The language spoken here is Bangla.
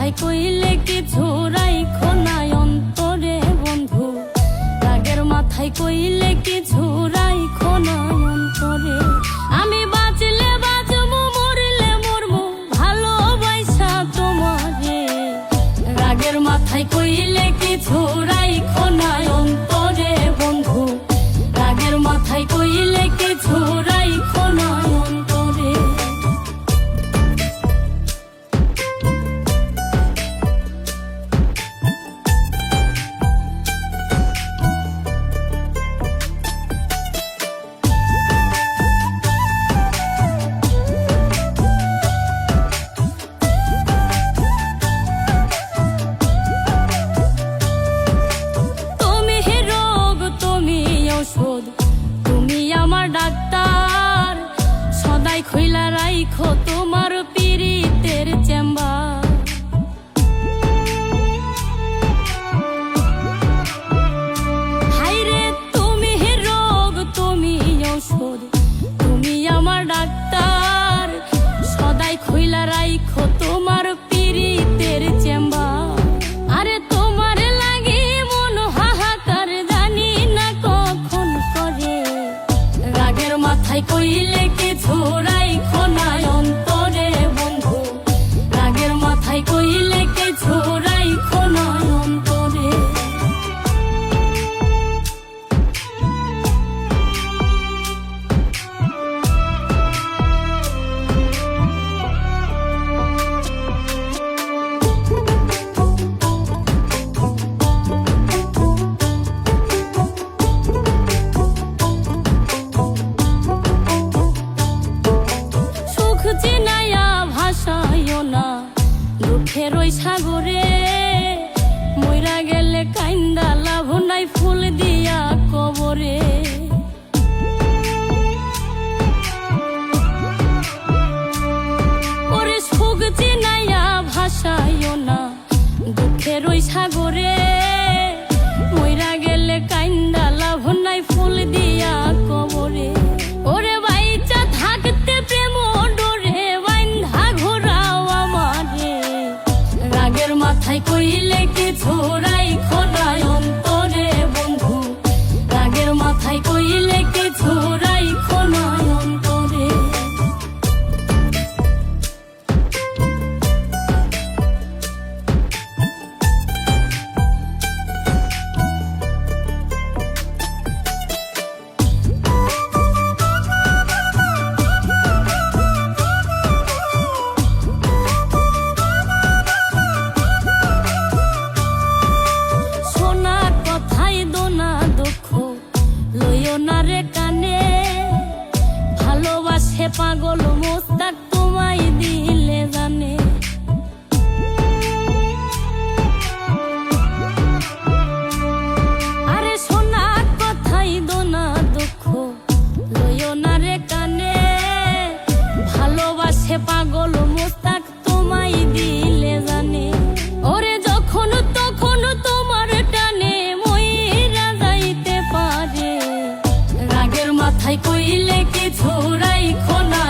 কথায় কইলে কি ঝোরাই খোনায় অন্তরে বন্ধু? রাগের মাথায় কইলে কি ঝোরাই খোনায় অন্তরে? আমি বাঁচলে বাঁচবো, মরলে মরবো, ভালোবাসা তোমারে। রাগের মাথায় কইলে কি ঝোরাই খোনায় লিখো তোমার দুঃখের ওই সাগরে মইরা গেলে কাইন্দা লাভ मिलके छोड़ा দেখে পাগল কথাই কইলে কি ঝোড়াই খোলা